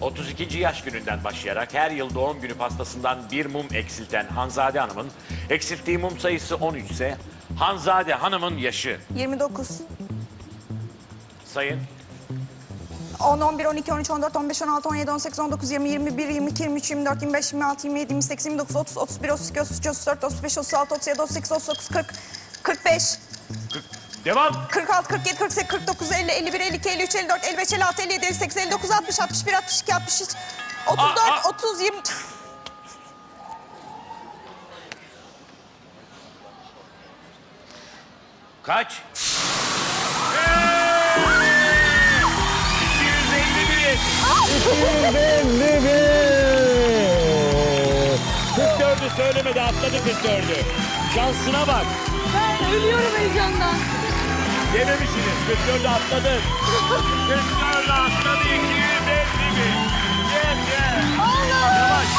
32. yaş gününden başlayarak her yıl doğum günü pastasından bir mum eksilten Hanzade Hanım'ın eksilttiği mum sayısı 13 ise Hanzade Hanım'ın yaşı 29. sayın 10, 11, 12, 13, 14, 15, 16, 17, 18, 19, 20, 21, 22, 23, 24, 25, 26, 27, 28, 29, 30, 31, 32, 33, 34, 35, 36, 37, 38, 39, 40, 45, devam 46, 47, 48, 49, 50, 51, 52, 53, 54, 55, 56, 57, 58, 59, 60, 61, 62, 63, 34, Aa, aa. 30, 20... kaç? 251 44'ü söylemedi atladı 44'ü. Şansına bak. Ben ölüyorum heyecandan. Yememişsiniz 44'ü atladın. 44'ü atladı 250 bin. Gel gel. Yavaş.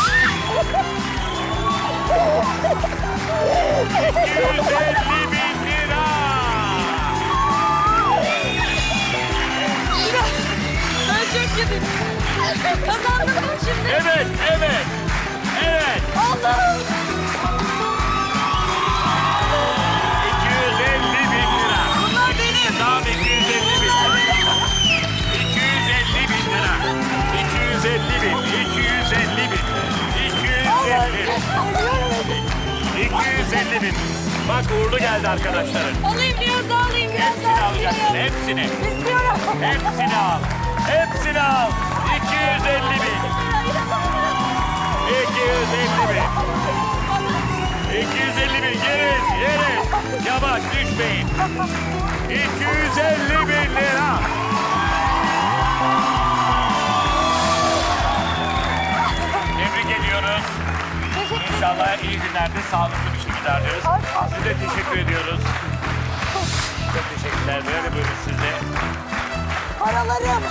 250 bin lira. Ben çok yedim. Kazandım şimdi. Evet, evet. Evet. Allah'ım. 250. 250 bin. Bak uğurlu geldi arkadaşların. Alayım biraz daha alayım biraz Hepsini daha alacaksın. alayım. Hepsini. İstiyorum. Hepsini al. Hepsini al. 250 bin. 250 bin. 250 bin. Gelin, gelin. Yavaş düşmeyin. 250 bin lira. Tebrik ediyoruz. İnşallah iyi günlerde sağlıklı bir şekilde harcarız. Size teşekkür ediyoruz. Çok teşekkürler. Böyle buyurun siz de. Paralarım.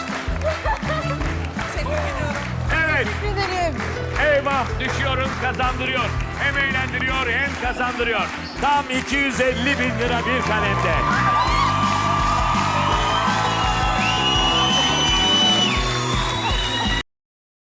Tebrik ediyorum. Evet. Teşekkür ederim. Eyvah düşüyorum kazandırıyor. Hem eğlendiriyor hem kazandırıyor. Tam 250 bin lira bir kalemde.